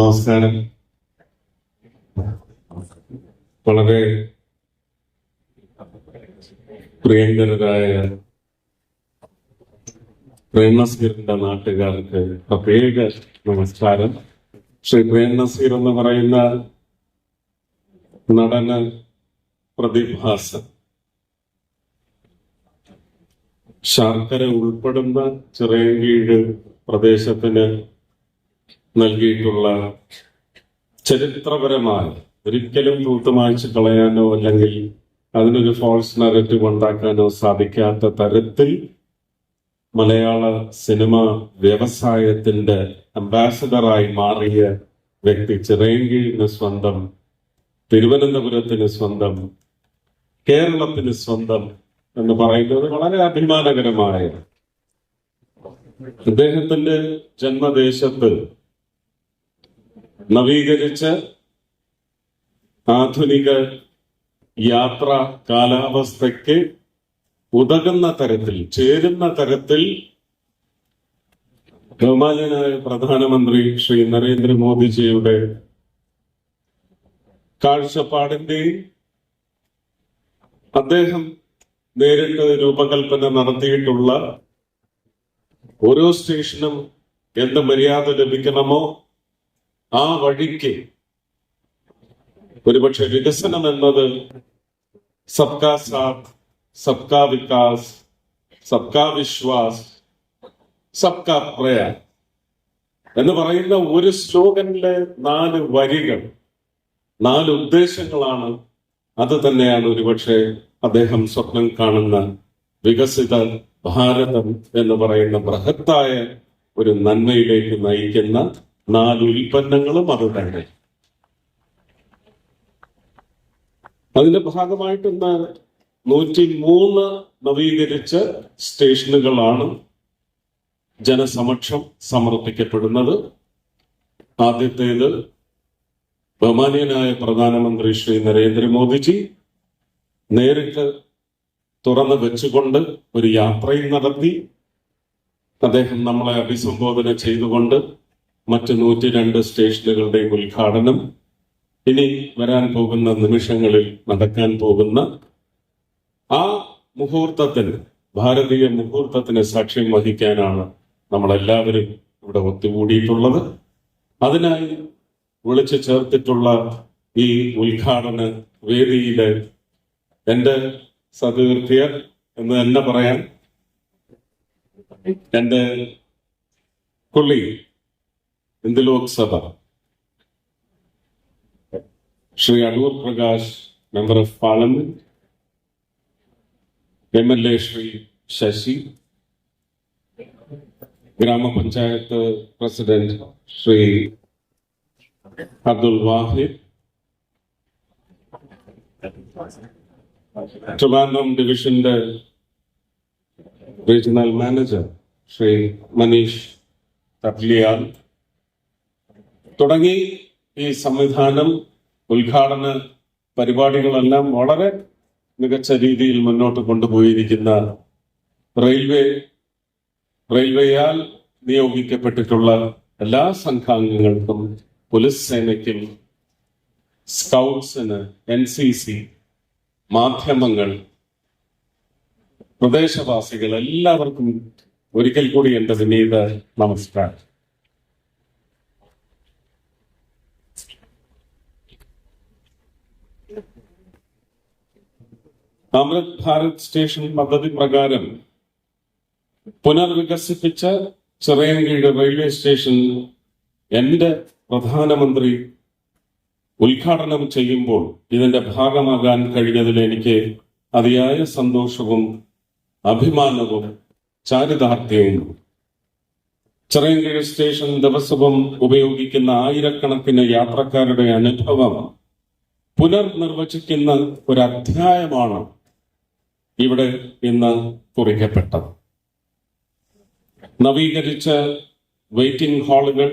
നമസ്കാരം. വളരെ പ്രിയങ്കരായ പ്രേംനസീറിന്റെ നാട്ടുകാർക്ക് പ്രത്യേക നമസ്കാരം. ശ്രീ പ്രേംനസീർ എന്ന് പറയുന്ന നടന് പ്രതിഭാസം ശർക്കര ഉൾപ്പെടുന്ന ചിറയൻകീഴ് പ്രദേശത്തിന് നൽകിയിട്ടുള്ള ചരിത്രപരമായ ഒരിക്കലും തൂത്തുമായിച്ച് കളയാനോ അല്ലെങ്കിൽ അതിനൊരു ഫോൾസ് നറേറ്റീവ് ഉണ്ടാക്കാനോ സാധിക്കാത്ത തരത്തിൽ മലയാള സിനിമ വ്യവസായത്തിന്റെ അംബാസഡറായി മാറിയ വ്യക്തി ചിറയൻകീഴിന് സ്വന്തം തിരുവനന്തപുരത്തിന് സ്വന്തം കേരളത്തിന് സ്വന്തം എന്ന് പറയുന്നത് വളരെ അഭിമാനകരമായ അദ്ദേഹത്തിന്റെ ജന്മദേശത്ത് നവീകരിച്ച ആധുനിക യാത്ര കാലാവസ്ഥയ്ക്ക് ഉതകുന്ന തരത്തിൽ ചേരുന്ന തരത്തിൽ ബഹുമാനായ പ്രധാനമന്ത്രി ശ്രീ നരേന്ദ്രമോദിജിയുടെ കാഴ്ചപ്പാടിന്റെയും അദ്ദേഹം നേരിട്ട് രൂപകൽപ്പന നടത്തിയിട്ടുള്ള ഓരോ സ്റ്റേഷനും എന്ത് മര്യാദ ലഭിക്കണമോ ആ വഴിക്ക്. ഒരുപക്ഷെ വികസനം എന്നത് സബ്കാ സാത്ത് സബ്കാ വികാസ് സബ്കാ വിശ്വാസ് സബ്കാ പ്രയാസ് എന്ന് പറയുന്ന ഒരു ശ്ലോകനിലെ നാല് വരികൾ നാല് ഉദ്ദേശങ്ങളാണ്. അത് തന്നെയാണ് ഒരുപക്ഷെ അദ്ദേഹം സ്വപ്നം കാണുന്ന വികസിത ഭാരതം എന്ന് പറയുന്ന ബൃഹത്തായ ഒരു നന്മയിലേക്ക് നയിക്കുന്ന നാല് ഉൽപ്പന്നങ്ങളും അത് തന്നെ അതിന്റെ ഭാഗമായിട്ട് ഇന്ന് നൂറ്റി മൂന്ന് നവീകരിച്ച സ്റ്റേഷനുകളാണ് ജനസമക്ഷം സമർപ്പിക്കപ്പെടുന്നത്. ആദ്യത്തേത് ബഹുമാനീയനായ പ്രധാനമന്ത്രി ശ്രീ നരേന്ദ്രമോദിജി നേരിട്ട് തുറന്നു വെച്ചുകൊണ്ട് ഒരു യാത്രയും നടത്തി. അദ്ദേഹം നമ്മളെ അഭിസംബോധന ചെയ്തുകൊണ്ട് മറ്റ് നൂറ്റി രണ്ട് സ്റ്റേഷനുകളുടെയും ഉദ്ഘാടനം. ഇനി വരാൻ പോകുന്ന നിമിഷങ്ങളിൽ നടക്കാൻ പോകുന്ന ആ മുഹൂർത്തത്തിന് ഭാരതീയ മുഹൂർത്തത്തിന് സാക്ഷ്യം വഹിക്കാനാണ് നമ്മളെല്ലാവരും ഇവിടെ ഒത്തുകൂടിയിട്ടുള്ളത്. അതിനായി വിളിച്ചു ചേർത്തിട്ടുള്ള ഈ ഉദ്ഘാടന വേദിയിലെ എന്റെ സതീർത്ഥ്യർ എന്ന് തന്നെ പറയാൻ എന്റെ കൊള്ളി India Lok Sabha Shri Adoor Prakash member of parliament M L A Shri Shashi. Grama panchayat president Shri Abdul Wahid. Trivandrum ഡിവിഷന്റെ റീജിയണൽ മാനേജർ ശ്രീ മനീഷ് തപ്ലിയാൽ തുടങ്ങി ഈ സംവിധാനം ഉദ്ഘാടന പരിപാടികളെല്ലാം വളരെ മികച്ച രീതിയിൽ മുന്നോട്ട് കൊണ്ടുപോയിരിക്കുന്ന റെയിൽവേ റെയിൽവേയാൽ നിയോഗിക്കപ്പെട്ടിട്ടുള്ള എല്ലാ സംഘാംഗങ്ങൾക്കും പോലീസ് സേനയ്ക്കും സ്കൗട്ട്സിന് എൻ സി സി മാധ്യമങ്ങൾ പ്രദേശവാസികൾ എല്ലാവർക്കും ഒരിക്കൽ കൂടി എന്റെ വിനീത നമസ്കാരം. അമൃത് ഭാരത് സ്റ്റേഷൻ പദ്ധതി പ്രകാരം പുനർവികസിപ്പിച്ച ചെറിയങ്കിയുടെ റെയിൽവേ സ്റ്റേഷൻ എന്റെ പ്രധാനമന്ത്രി ഉദ്ഘാടനം ചെയ്യുമ്പോൾ ഇതിന്റെ ഭാഗമാകാൻ കഴിഞ്ഞതിൽ എനിക്ക് അതിയായ സന്തോഷവും അഭിമാനവും ചാരിതാർത്ഥ്യവും. ചെറിയങ്കിഴ സ്റ്റേഷൻ ദിവസവും ഉപയോഗിക്കുന്ന ആയിരക്കണക്കിന് യാത്രക്കാരുടെ അനുഭവം പുനർനിർവചിക്കുന്ന ഒരു അധ്യായമാണ് ഇവിടെ ഇന്ന് കുറിക്കപ്പെട്ടത്. നവീകരിച്ച വെയിറ്റിംഗ് ഹാളുകൾ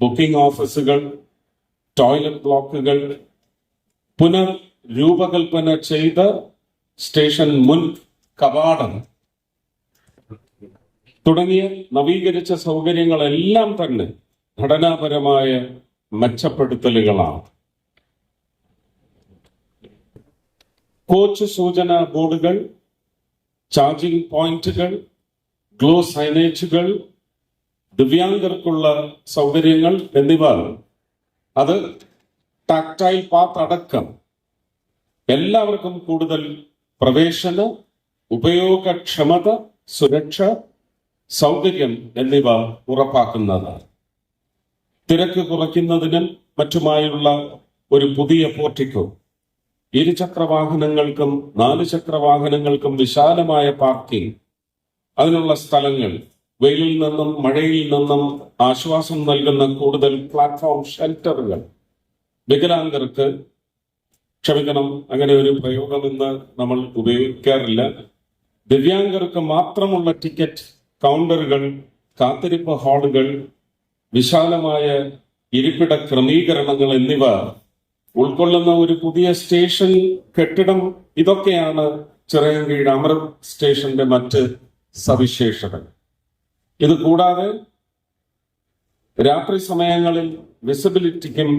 ബുക്കിംഗ് ഓഫീസുകൾ ടോയ്ലറ്റ് ബ്ലോക്കുകൾ പുനർ രൂപകൽപ്പന ചെയ്ത സ്റ്റേഷൻ മുൻ കവാടം തുടങ്ങിയ നവീകരിച്ച സൗകര്യങ്ങളെല്ലാം തന്നെ ഘടനാപരമായ മെച്ചപ്പെടുത്തലുകളാണ്. കോച്ച് സൂചന ബോർഡുകൾ ചാർജിംഗ് പോയിന്റുകൾ ഗ്ലോ സൈനേജുകൾ ദിവ്യാംഗർക്കുള്ള സൗകര്യങ്ങൾ എന്നിവ. അത് ടാക്ടൈൽ പാത്ത് അടക്കം. എല്ലാവർക്കും കൂടുതൽ പ്രവേശന ഉപയോഗക്ഷമത സുരക്ഷ സൗകര്യം എന്നിവ ഉറപ്പാക്കുന്നതാണ് തിരക്ക് കുറയ്ക്കുന്നതിനും മറ്റുമായുള്ള ഒരു പുതിയ പോർട്ടിക്കോ. ഇരുചക്ര വാഹനങ്ങൾക്കും നാല് ചക്ര വാഹനങ്ങൾക്കും വിശാലമായ പാർക്കിംഗ്. അതിനുള്ള സ്ഥലങ്ങൾ വെയിലിൽ നിന്നും മഴയിൽ നിന്നും ആശ്വാസം നൽകുന്ന കൂടുതൽ പ്ലാറ്റ്ഫോം ഷെൽട്ടറുകൾ. വികലാംഗർക്ക് ക്ഷമിക്കണം അങ്ങനെ ഒരു പ്രയോഗം ഇന്ന് നമ്മൾ ഉപയോഗിക്കാറില്ല. ദിവ്യാംഗർക്ക് മാത്രമുള്ള ടിക്കറ്റ് കൗണ്ടറുകൾ കാത്തിരിപ്പ് ഹാളുകൾ വിശാലമായ ഇരിപ്പിട ക്രമീകരണങ്ങൾ എന്നിവ ഉൾക്കൊള്ളുന്ന ഒരു പുതിയ സ്റ്റേഷൻ കെട്ടിടം ഇതൊക്കെയാണ് ചിറയൻകീഴ് അമൃത് സ്റ്റേഷന്റെ മറ്റ് സവിശേഷതകൾ. ഇത് കൂടാതെ രാത്രി സമയങ്ങളിൽ വിസിബിലിറ്റിക്കും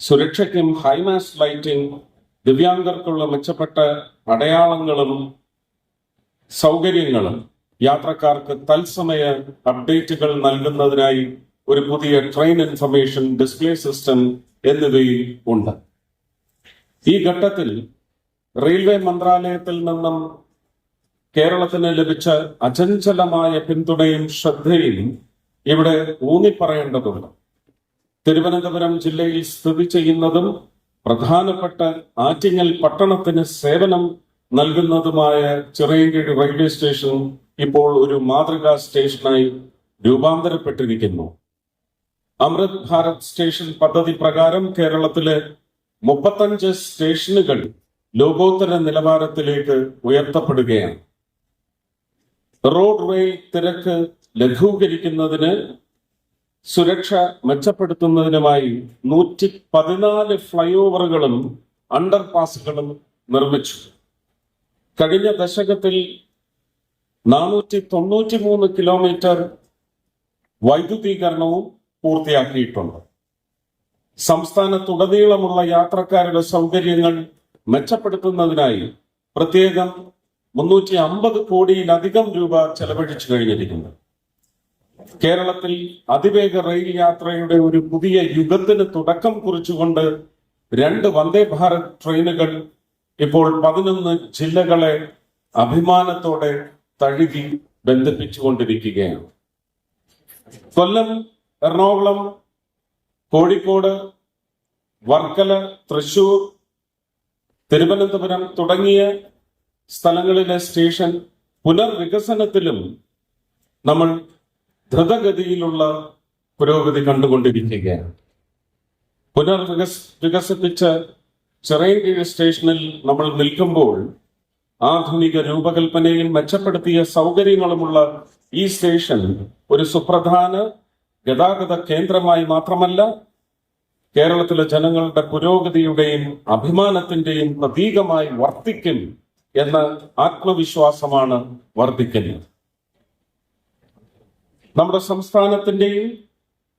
സുരക്ഷയ്ക്കും ഹൈമാസ് ലൈറ്റിംഗ് ദിവ്യാംഗർക്കുള്ള മെച്ചപ്പെട്ട അടയാളങ്ങളും സൗകര്യങ്ങളും യാത്രക്കാർക്ക് തത്സമയ അപ്ഡേറ്റുകൾ നൽകുന്നതിനായി ഒരു പുതിയ ട്രെയിൻ ഇൻഫർമേഷൻ ഡിസ്പ്ലേ സിസ്റ്റം എന്നിവയും ഉണ്ട്. ഈ ഘട്ടത്തിൽ റെയിൽവേ മന്ത്രാലയത്തിൽ നിന്നും കേരളത്തിന് ലഭിച്ച അചഞ്ചലമായ പിന്തുണയും ശ്രദ്ധയും ഇവിടെ ഊന്നിപ്പറയേണ്ടതുണ്ട്. തിരുവനന്തപുരം ജില്ലയിൽ സ്ഥിതി ചെയ്യുന്നതും പ്രധാനപ്പെട്ട ആറ്റിങ്ങൽ പട്ടണത്തിന് സേവനം നൽകുന്നതുമായ ചിറയൻകീഴ് റെയിൽവേ സ്റ്റേഷൻ ഇപ്പോൾ ഒരു മാതൃകാ സ്റ്റേഷനായി രൂപാന്തരപ്പെട്ടിരിക്കുന്നു. അമൃത് ഭാരത് സ്റ്റേഷൻ പദ്ധതി പ്രകാരം കേരളത്തിലെ മുപ്പത്തഞ്ച് സ്റ്റേഷനുകൾ ലോകോത്തര നിലവാരത്തിലേക്ക് ഉയർത്തപ്പെടുകയാണ്. റോഡ് റെയിൽ തിരക്ക് ലഘൂകരിക്കുന്നതിന് സുരക്ഷ മെച്ചപ്പെടുത്തുന്നതിനുമായി നൂറ്റി പതിനാല് ഫ്ലൈ ഓവറുകളും അണ്ടർ പാസുകളും നിർമ്മിച്ചു. കഴിഞ്ഞ ദശകത്തിൽ നാനൂറ്റി തൊണ്ണൂറ്റി മൂന്ന് കിലോമീറ്റർ വൈദ്യുതീകരണവും പൂർത്തിയാക്കിയിട്ടുണ്ട്. സംസ്ഥാനത്തുടനീളമുള്ള യാത്രക്കാരുടെ സൗകര്യങ്ങൾ മെച്ചപ്പെടുത്തുന്നതിനായി പ്രത്യേകം മുന്നൂറ്റി അമ്പത് കോടിയിലധികം രൂപ ചെലവഴിച്ചു കഴിഞ്ഞിരിക്കുന്നു. കേരളത്തിൽ അതിവേഗ റെയിൽ യാത്രയുടെ ഒരു പുതിയ യുഗത്തിന് തുടക്കം കുറിച്ചുകൊണ്ട് രണ്ട് വന്ദേ ഭാരത് ട്രെയിനുകൾ ഇപ്പോൾ പതിനൊന്ന് ജില്ലകളെ അഭിമാനത്തോടെ തഴുകി ബന്ധിപ്പിച്ചുകൊണ്ടിരിക്കുകയാണ്. കൊല്ലം എറണാകുളം കോഴിക്കോട് വർക്കല തൃശൂർ തിരുവനന്തപുരം തുടങ്ങിയ സ്ഥലങ്ങളിലെ സ്റ്റേഷൻ പുനർവികസനത്തിലും നമ്മൾ ധൃതഗതിയിലുള്ള പുരോഗതി കണ്ടുകൊണ്ടിരിക്കുകയാണ്. പുനർവികസ് വികസിപ്പിച്ച ചിറയൻകീഴ് സ്റ്റേഷനിൽ നമ്മൾ നിൽക്കുമ്പോൾ ആധുനിക രൂപകൽപ്പനയിൽ മെച്ചപ്പെടുത്തിയ സൗകര്യങ്ങളുമുള്ള ഈ സ്റ്റേഷൻ ഒരു സുപ്രധാന ഗതാഗത കേന്ദ്രമായി മാത്രമല്ല കേരളത്തിലെ ജനങ്ങളുടെ പുരോഗതിയുടെയും അഭിമാനത്തിന്റെയും പ്രതീകമായി വർത്തിക്കും എന്ന ആത്മവിശ്വാസമാണ് വർദ്ധിക്കുന്നത് നമ്മുടെ സംസ്ഥാനത്തിന്റെയും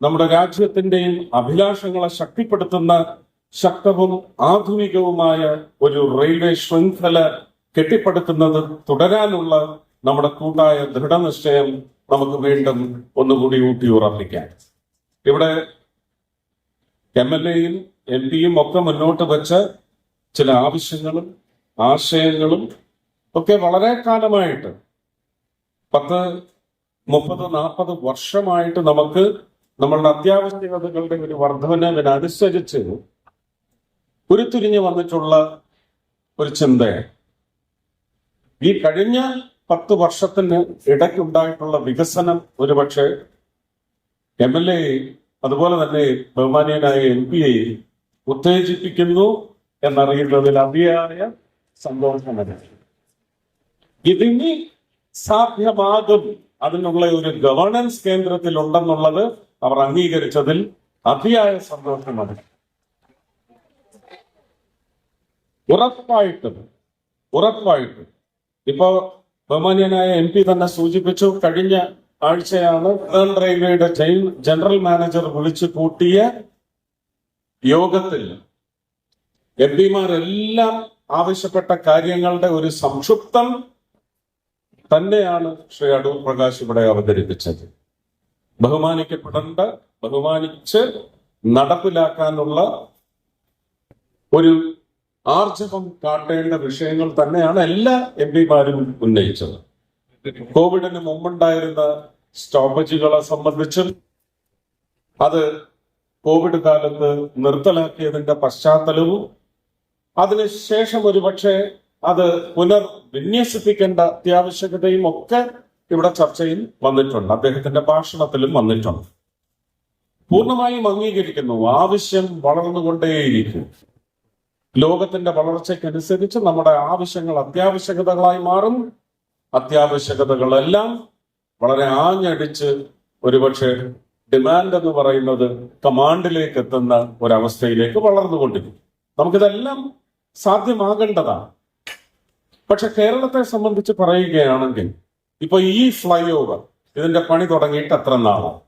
നമ്മുടെ രാജ്യത്തിന്റെയും അഭിലാഷങ്ങളെ ശക്തിപ്പെടുത്തുന്ന ശക്തവും ആധുനികവുമായ ഒരു റെയിൽവേ ശൃംഖല കെട്ടിപ്പടുക്കുന്നത് തുടരാനുള്ള നമ്മുടെ കൂട്ടായ ദൃഢനിശ്ചയം നമുക്ക് വീണ്ടും ഒന്നുകൂടി ഊട്ടി ഉറപ്പിക്കാം. ഇവിടെ എം എൽ എയും എം പിയും ഒക്കെ മുന്നോട്ട് വെച്ച ചില ആവശ്യങ്ങളും ആശയങ്ങളും ഒക്കെ വളരെ കാലമായിട്ട് പത്ത് മുപ്പത് നാൽപ്പത് വർഷമായിട്ട് നമുക്ക് നമ്മളുടെ അത്യാവശ്യകതകളുടെ ഒരു വർധനവിനനുസരിച്ച് ഉരുത്തിരിഞ്ഞു വന്നിട്ടുള്ള ഒരു ചിന്തയാണ്. ഈ കഴിഞ്ഞ പത്ത് വർഷത്തിന് ഇടയ്ക്കുണ്ടായിട്ടുള്ള വികസനം ഒരുപക്ഷെ എം എൽ എ അതുപോലെ തന്നെ ബഹുമാനീയനായ എം പി എ ഉത്തേജിപ്പിക്കുന്നു എന്നറിയുന്നതിൽ അതിയായ സന്തോഷമാണ് ഇതിനി സാധ്യമാകും അതിനുള്ള ഒരു ഗവർണൻസ് കേന്ദ്രത്തിൽ ഉണ്ടെന്നുള്ളത് അവർ അംഗീകരിച്ചതിൽ അതിയായ സന്തോഷമാണ് ഉറപ്പായിട്ടും ഉറപ്പായിട്ടും. ഇപ്പോ ബഹുമാന്യനായ എം പി തന്നെ സൂചിപ്പിച്ചു. കഴിഞ്ഞ ആഴ്ചയാണ് റെയിൽവേയുടെ ജയിൽ- ജനറൽ മാനേജർ വിളിച്ചു കൂട്ടിയ യോഗത്തിൽ എം പിമാരെല്ലാം ആവശ്യപ്പെട്ട കാര്യങ്ങളുടെ ഒരു സംക്ഷിപ്തം തന്നെയാണ് ശ്രീ അടൂർ പ്രകാശ് ഇവിടെ അവതരിപ്പിച്ചത്. ബഹുമാനിക്കപ്പെടേണ്ട ബഹുമാനിച്ച് നടപ്പിലാക്കാനുള്ള ഒരു ആർജവം കാട്ടേണ്ട വിഷയങ്ങൾ തന്നെയാണ് എല്ലാ എം പിമാരും ഉന്നയിച്ചത്. കോവിഡിന് മുമ്പുണ്ടായിരുന്ന സ്റ്റോപ്പേജുകളെ സംബന്ധിച്ചും അത് കോവിഡ് കാലത്ത് നിർത്തലാക്കിയതിന്റെ പശ്ചാത്തലവും അതിനുശേഷം ഒരുപക്ഷെ അത് പുനർ വിന്യസിപ്പിക്കേണ്ട അത്യാവശ്യകതയും ഒക്കെ ഇവിടെ ചർച്ചയിൽ വന്നിട്ടുണ്ട്. അദ്ദേഹത്തിന്റെ ഭാഷണത്തിലും വന്നിട്ടുണ്ട്. പൂർണമായും അംഗീകരിക്കുന്നു. ആവശ്യം വളർന്നുകൊണ്ടേയിരിക്കും. ലോകത്തിന്റെ വളർച്ചയ്ക്കനുസരിച്ച് നമ്മുടെ ആവശ്യങ്ങൾ അത്യാവശ്യകതകളായി മാറും. അത്യാവശ്യകതകളെല്ലാം വളരെ ആഞ്ഞടിച്ച് ഒരുപക്ഷെ ഡിമാൻഡ് എന്ന് പറയുന്നത് കമാൻഡിലേക്ക് എത്തുന്ന ഒരവസ്ഥയിലേക്ക് വളർന്നുകൊണ്ടിരിക്കും. നമുക്കിതെല്ലാം സാധ്യമാകേണ്ടതാണ്. പക്ഷെ കേരളത്തെ സംബന്ധിച്ച് പറയുകയാണെങ്കിൽ ഇപ്പൊ ഈ ഫ്ലൈ ഓവർ ഇതിന്റെ പണി തുടങ്ങിയിട്ട് എത്ര നാളാണ്?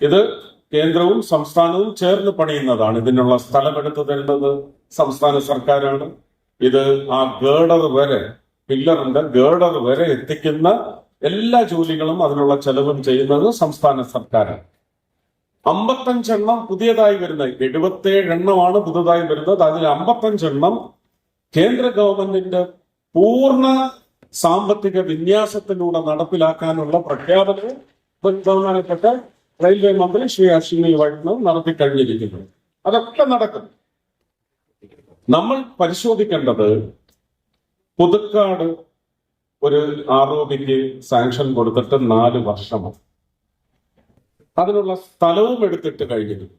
ഇത് കേന്ദ്രവും സംസ്ഥാനവും ചേർന്ന് പണിയുന്നതാണ്. ഇതിനുള്ള സ്ഥലമെടുത്ത് തരുന്നത് സംസ്ഥാന സർക്കാരാണ്. ഇത് ആ ഗേഡർ വരെ പില്ലറിന്റെ ഗേഡർ വരെ എത്തിക്കുന്ന എല്ലാ ജോലികളും അതിനുള്ള ചെലവും ചെയ്യുന്നത് സംസ്ഥാന സർക്കാരാണ്. അമ്പത്തഞ്ചെണ്ണം പുതിയതായി വരുന്നത് എഴുപത്തേഴ് എണ്ണമാണ് പുതുതായി വരുന്നത്. അതിൽ അമ്പത്തഞ്ചെണ്ണം കേന്ദ്ര ഗവൺമെന്റിന്റെ പൂർണ സാമ്പത്തിക വിന്യാസത്തിലൂടെ നടപ്പിലാക്കാനുള്ള പ്രഖ്യാപനവും ബഹുമാനപ്പെട്ട റെയിൽവേ മന്ത്രി ശ്രീ അശ്വിനി വൈഷ്ണവ് നടത്തി കഴിഞ്ഞിരിക്കുന്നു. അതൊക്കെ നടക്കും. നമ്മൾ പരിശോധിക്കേണ്ടത് പുതുക്കാട് ഒരു ആറോബിക്ക് സാങ്ഷൻ കൊടുത്തിട്ട് നാല് വർഷമാണ്. അതിനുള്ള സ്ഥലവും എടുത്തിട്ട് കഴിഞ്ഞിരുന്നു.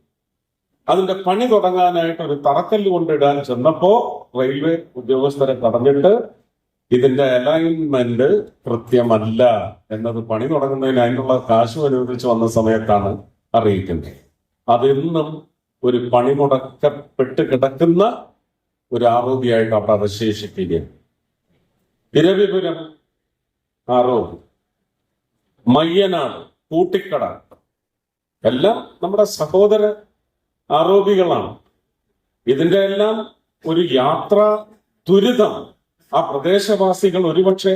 അതിന്റെ പണി തുടങ്ങാനായിട്ട് ഒരു തറക്കല്ല് കൊണ്ടിടാൻ ചെന്നപ്പോ റെയിൽവേ ഉദ്യോഗസ്ഥരെ തടഞ്ഞിട്ട് ഇതിന്റെ അലൈൻമെന്റ് കൃത്യമല്ല എന്നത് പണി തുടങ്ങുന്നതിന് അതിനുള്ള കാശ് അനുവദിച്ച് വന്ന സമയത്താണ് അറിയിക്കുന്നത്. അതിന്നും ഒരു പണി മുടക്കപ്പെട്ട് കിടക്കുന്ന ഒരു ആരോപിയായിട്ട് അവിടെ അവശേഷിക്കുകയാണ് ഇരവിപുരം ആരോപി മയ്യനാട് കൂട്ടിക്കട എല്ലാം നമ്മുടെ സഹോദര ആരോപികളാണ് ഇതിന്റെ എല്ലാം ഒരു യാത്ര ദുരിതം ആ പ്രദേശവാസികൾ ഒരുപക്ഷെ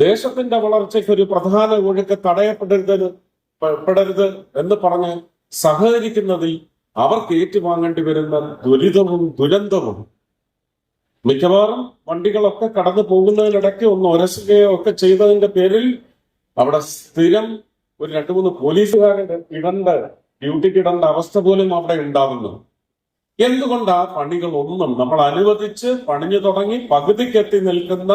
ദേശത്തിന്റെ വളർച്ചയ്ക്ക് ഒരു പ്രധാന ഒഴുക്ക് തടയപ്പെടരുത് പെടരുത് എന്ന് പറഞ്ഞ് സഹകരിക്കുന്നതിൽ അവർക്ക് ഏറ്റുവാങ്ങേണ്ടി വരുന്ന ദുരിതവും ദുരന്തവും. മിക്കവാറും വണ്ടികളൊക്കെ കടന്നു പോകുന്നതിനിടയ്ക്ക് ഒന്ന് ഉരസുകയോ ഒക്കെ ചെയ്തതിന്റെ പേരിൽ അവിടെ സ്ഥിരം ഒരു രണ്ടു മൂന്ന് പോലീസുകാരുടെ ഇടണ്ട ഡ്യൂട്ടിക്ക് ഇടേണ്ട അവസ്ഥ പോലും അവിടെ ഉണ്ടാകുന്നു എന്തുകൊണ്ട് ആ പണികൾ ഒന്നും നമ്മൾ അനുവദിച്ച് പണിഞ്ഞു തുടങ്ങി പകുതിക്കെത്തി നിൽക്കുന്ന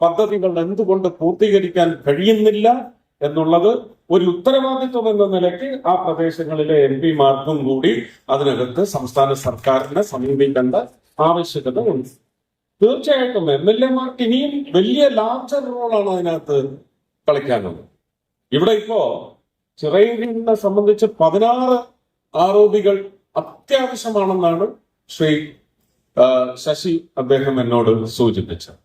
പദ്ധതികൾ എന്തുകൊണ്ട് പൂർത്തീകരിക്കാൻ കഴിയുന്നില്ല എന്നുള്ളത് ഒരു ഉത്തരവാദിത്വം എന്ന നിലയ്ക്ക് ആ പ്രദേശങ്ങളിലെ എം പിമാർക്കും കൂടി അതിനകത്ത് സംസ്ഥാന സർക്കാരിനെ സമീപിക്കേണ്ട ആവശ്യകത ഉണ്ട് തീർച്ചയായിട്ടും എം എൽ എമാർക്ക് ഇനിയും വലിയ ലാർജർ റോളാണ് അതിനകത്ത് കളിക്കാനുള്ളത്. ഇവിടെ ഇപ്പോ ചിറയിനെ സംബന്ധിച്ച് പതിനാറ് ആരോപികൾ അത്യാവശ്യമാണെന്നാണ് ശ്രീ ശശി അദ്ദേഹം എന്നോട് സൂചിപ്പിച്ചത്.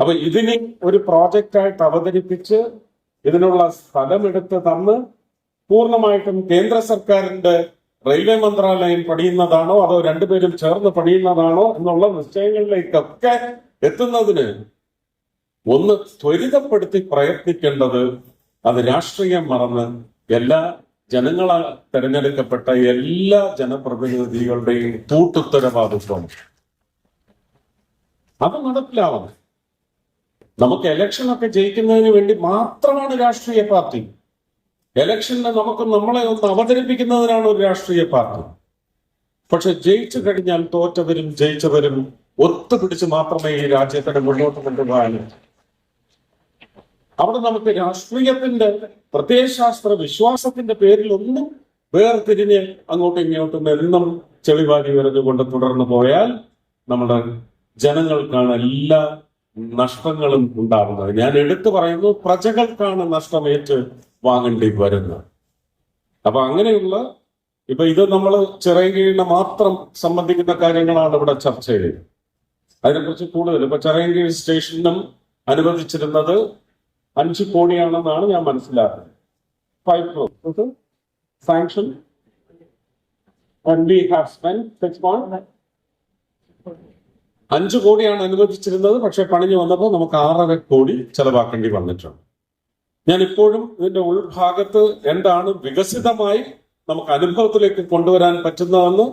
അപ്പൊ ഇതിനെ ഒരു പ്രോജക്റ്റായിട്ട് അവതരിപ്പിച്ച് ഇതിനുള്ള സ്ഥലമെടുത്ത് തന്ന് പൂർണമായിട്ടും കേന്ദ്ര സർക്കാരിന്റെ റെയിൽവേ മന്ത്രാലയം പണിയുന്നതാണോ അതോ രണ്ടുപേരും ചേർന്ന് പണിയുന്നതാണോ എന്നുള്ള നിശ്ചയങ്ങളിലേക്കൊക്കെ എത്തുന്നതിന് ഒന്ന് ത്വരിതപ്പെടുത്തി പ്രയത്നിക്കേണ്ടത് അത് രാഷ്ട്രീയം മറന്ന് എല്ലാ ജനങ്ങളാൽ തെരഞ്ഞെടുക്കപ്പെട്ട എല്ലാ ജനപ്രതിനിധികളുടെയും കൂട്ടുത്തരവാദിത്വം. അത് നടപ്പിലാവണം. നമുക്ക് ഇലക്ഷനൊക്കെ ജയിക്കുന്നതിന് വേണ്ടി മാത്രമാണ് രാഷ്ട്രീയ പാർട്ടി. ഇലക്ഷന് നമുക്ക് നമ്മളെ ഒന്ന് അവതരിപ്പിക്കുന്നതിനാണ് ഒരു രാഷ്ട്രീയ പാർട്ടി. പക്ഷെ ജയിച്ചു കഴിഞ്ഞാൽ തോറ്റവരും ജയിച്ചവരും ഒത്തുപിടിച്ച് മാത്രമേ ഈ രാജ്യത്തിന് മുന്നോട്ട് കൊണ്ടുപോകാൻ അവിടെ നമുക്ക് രാഷ്ട്രീയത്തിന്റെ പ്രത്യയശാസ്ത്ര വിശ്വാസത്തിന്റെ പേരിൽ ഒന്നും വേർതിരിഞ്ഞ് അങ്ങോട്ടും ഇങ്ങോട്ടും എന്നും ചെളിവാരി വരഞ്ഞുകൊണ്ട് തുടർന്നു പോയാൽ നമ്മുടെ ജനങ്ങൾക്കാണ് എല്ലാ നഷ്ടങ്ങളും ഉണ്ടാകുന്നത്. ഞാൻ എടുത്തു പറയുന്നു പ്രജകൾക്കാണ് നഷ്ടമേറ്റ് വാങ്ങേണ്ടി വരുന്നത്. അപ്പൊ അങ്ങനെയുള്ള ഇപ്പൊ ഇത് നമ്മൾ ചിറയൻകീഴിനെ മാത്രം സംബന്ധിക്കുന്ന കാര്യങ്ങളാണ് ഇവിടെ ചർച്ച ചെയ്തത് അതിനെക്കുറിച്ച് കൂടുതൽ ഇപ്പൊ ചിറയൻകീഴ് സ്റ്റേഷനും അനുവദിച്ചിരുന്നത് അഞ്ച് കോടിയാണെന്നാണ് ഞാൻ മനസ്സിലാക്കുന്നത്. ഫൈവ് ക്രോസ് സാങ്ഷൻ അഞ്ചു കോടിയാണ് അനുവദിച്ചിരുന്നത്. പക്ഷെ പണിഞ്ഞു വന്നപ്പോൾ നമുക്ക് ആറര കോടി ചെലവാക്കേണ്ടി വന്നിട്ടുണ്ട്. ഞാൻ ഇപ്പോഴും ഇതിന്റെ ഉൾഭാഗത്ത് എന്താണ് വികസിതമായി നമുക്ക് അനുഭവത്തിലേക്ക് കൊണ്ടുവരാൻ പറ്റുന്നതെന്ന്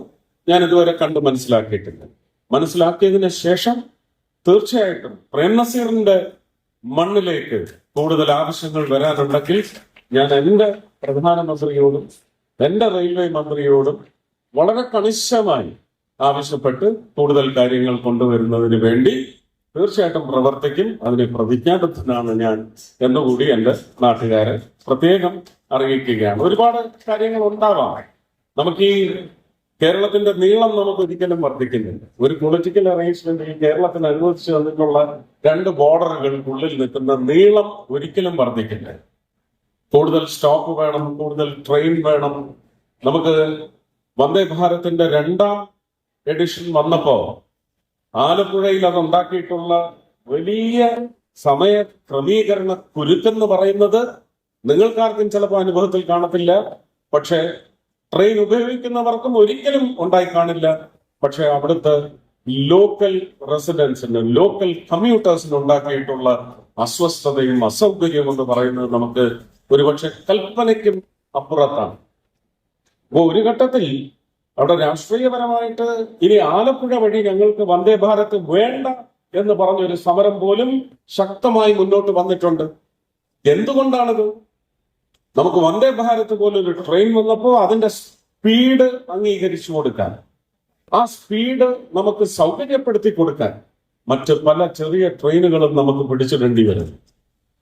ഞാൻ ഇതുവരെ കണ്ട് മനസ്സിലാക്കിയിട്ടില്ല. മനസ്സിലാക്കിയതിന് ശേഷം തീർച്ചയായിട്ടും പ്രേംനസീറിന്റെ മണ്ണിലേക്ക് കൂടുതൽ ആവശ്യങ്ങൾ വരാനുണ്ടെങ്കിൽ ഞാൻ എന്റെ പ്രധാനമന്ത്രിയോടും എന്റെ റെയിൽവേ മന്ത്രിയോടും വളരെ കണിശമായി ആവശ്യപ്പെട്ട് കൂടുതൽ കാര്യങ്ങൾ കൊണ്ടുവരുന്നതിന് വേണ്ടി തീർച്ചയായിട്ടും പ്രവർത്തിക്കും. അതിന് പ്രതിജ്ഞാബദ്ധനാണ് ഞാൻ എന്നുകൂടി എന്റെ നാട്ടുകാരെ പ്രത്യേകം അറിയിക്കുകയാണ്. ഒരുപാട് കാര്യങ്ങൾ ഉണ്ടാവാം. നമുക്ക് ഈ കേരളത്തിന്റെ നീളം നമുക്ക് ഒരിക്കലും വർദ്ധിക്കുന്നില്ല. ഒരു പൊളിറ്റിക്കൽ അറേഞ്ച്മെന്റ് ഈ കേരളത്തിന് അനുവദിച്ചു തന്നിട്ടുള്ള രണ്ട് ബോർഡറുകൾക്കുള്ളിൽ നിൽക്കുന്ന നീളം ഒരിക്കലും വർദ്ധിക്കില്ല. കൂടുതൽ സ്റ്റോപ്പ് വേണം കൂടുതൽ ട്രെയിൻ വേണം. നമുക്ക് വന്ദേ ഭാരത്തിന്റെ രണ്ടാം എഡിഷൻ വന്നപ്പോ ആലപ്പുഴയിൽ അത് ഉണ്ടാക്കിയിട്ടുള്ള വലിയ സമയ ക്രമീകരണ കുരുക്കെന്ന് പറയുന്നത് നിങ്ങൾക്കാർക്കും ചിലപ്പോൾ അനുഭവത്തിൽ കാണത്തില്ല. പക്ഷേ ട്രെയിൻ ഉപയോഗിക്കുന്നവർക്കും ഒരിക്കലും ഉണ്ടായി കാണില്ല. പക്ഷെ അവിടുത്തെ ലോക്കൽ റെസിഡൻസിന് ലോക്കൽ കമ്മ്യൂട്ടേഴ്സിന് ഉണ്ടാക്കിയിട്ടുള്ള അസ്വസ്ഥതയും അസൗകര്യവും എന്ന് പറയുന്നത് നമുക്ക് ഒരുപക്ഷെ കൽപ്പനയ്ക്കും അപ്പുറത്താണ്. അപ്പോ ഒരു ഘട്ടത്തിൽ അവിടെ രാഷ്ട്രീയപരമായിട്ട് ഇനി ആലപ്പുഴ വഴി ഞങ്ങൾക്ക് വന്ദേ ഭാരത് വേണ്ട എന്ന് പറഞ്ഞൊരു സമരം പോലും ശക്തമായി മുന്നോട്ട് വന്നിട്ടുണ്ട്. എന്തുകൊണ്ടാണിത്? നമുക്ക് വന്ദേ ഭാരത് പോലൊരു ട്രെയിൻ വന്നപ്പോൾ അതിന്റെ സ്പീഡ് അംഗീകരിച്ചു കൊടുക്കാൻ. ആ സ്പീഡ് നമുക്ക് സൗകര്യപ്പെടുത്തി കൊടുക്കാൻ മറ്റ് പല ചെറിയ ട്രെയിനുകളും നമുക്ക് പിടിച്ചിടേണ്ടി വരും.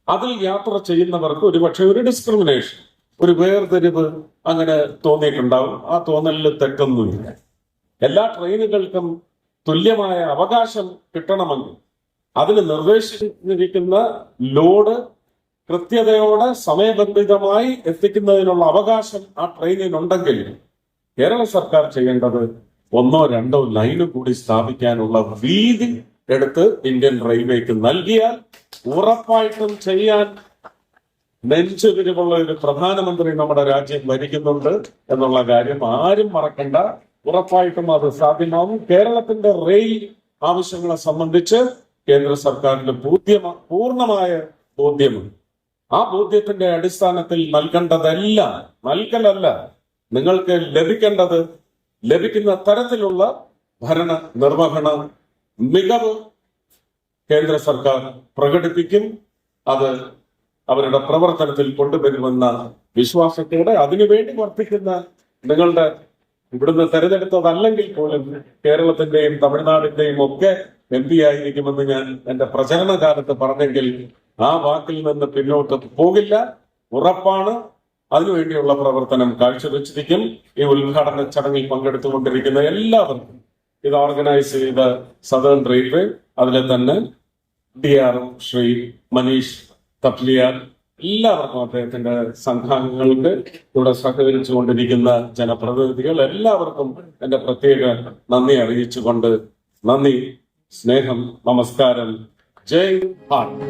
അതിൽ യാത്ര ചെയ്യുന്നവർക്ക് ഒരുപക്ഷെ ഒരു ഡിസ്ക്രിമിനേഷൻ ഒരു വേർതിരിവ് അങ്ങനെ തോന്നിയിട്ടുണ്ടാവും. ആ തോന്നലിൽ തെറ്റൊന്നുമില്ല. എല്ലാ ട്രെയിനുകൾക്കും തുല്യമായ അവകാശം കിട്ടണമെങ്കിൽ അതിന് നിർദ്ദേശിച്ചിരിക്കുന്ന ലോഡ് കൃത്യതയോടെ സമയബന്ധിതമായി എത്തിക്കുന്നതിനുള്ള അവകാശം ആ ട്രെയിനിനുണ്ടെങ്കിൽ കേരള സർക്കാർ ചെയ്യേണ്ടത് ഒന്നോ രണ്ടോ ലൈന് കൂടി സ്ഥാപിക്കാനുള്ള വീതി എടുത്ത് ഇന്ത്യൻ റെയിൽവേക്ക് നൽകിയാൽ ഉറപ്പായിട്ടും ചെയ്യാൻ നെഞ്ചുതിരിവുള്ള ഒരു പ്രധാനമന്ത്രി നമ്മുടെ രാജ്യം ഭരിക്കുന്നുണ്ട് എന്നുള്ള കാര്യം ആരും മറക്കണ്ട. ഉറപ്പായിട്ടും അത് സാധ്യമാവും. കേരളത്തിന്റെ റെയിൽ ആവശ്യങ്ങളെ സംബന്ധിച്ച് കേന്ദ്ര സർക്കാരിന്റെ പൂർണമായ ബോധ്യമുണ്ട്. ആ ബോധ്യത്തിന്റെ അടിസ്ഥാനത്തിൽ നൽകേണ്ടതല്ല നൽകലല്ല നിങ്ങൾക്ക് ലഭിക്കേണ്ടത് ലഭിക്കുന്ന തരത്തിലുള്ള ഭരണ നിർവഹണ മികവ് കേന്ദ്ര സർക്കാർ പ്രകടിപ്പിക്കും. അത് അവരുടെ പ്രവർത്തനത്തിൽ കൊണ്ടുവരുമെന്ന വിശ്വാസത്തോടെ അതിനുവേണ്ടി വർദ്ധിക്കുന്ന നിങ്ങളുടെ ഇവിടുന്ന് തെരഞ്ഞെടുത്തതല്ലെങ്കിൽ പോലും കേരളത്തിന്റെയും തമിഴ്നാടിന്റെയും ഒക്കെ എം പി ആയിരിക്കുമെന്ന് ഞാൻ എന്റെ പ്രചരണ കാലത്ത് പറഞ്ഞെങ്കിൽ ആ വാക്കിൽ നിന്ന് പിന്നോട്ട് പോകില്ല. ഉറപ്പാണ്. അതിനുവേണ്ടിയുള്ള പ്രവർത്തനം കാഴ്ചവെച്ചിരിക്കും. ഈ ഉദ്ഘാടന ചടങ്ങിൽ പങ്കെടുത്തുകൊണ്ടിരിക്കുന്ന എല്ലാവർക്കും ഇത് ഓർഗനൈസ് ചെയ്ത സദേൺ റെയിൽവേ അതിലെ തന്നെ ഡി ആർ ശ്രീ മനീഷ് തപ്ലിയാർ എല്ലാവർക്കും അദ്ദേഹത്തിന്റെ സംഘാംഗങ്ങൾക്ക് ഇവിടെ സഹകരിച്ചു കൊണ്ടിരിക്കുന്ന ജനപ്രതിനിധികൾ എല്ലാവർക്കും എന്റെ പ്രത്യേക നന്ദി അറിയിച്ചുകൊണ്ട് നന്ദി സ്നേഹം നമസ്കാരം. ജയ് ഭാരത്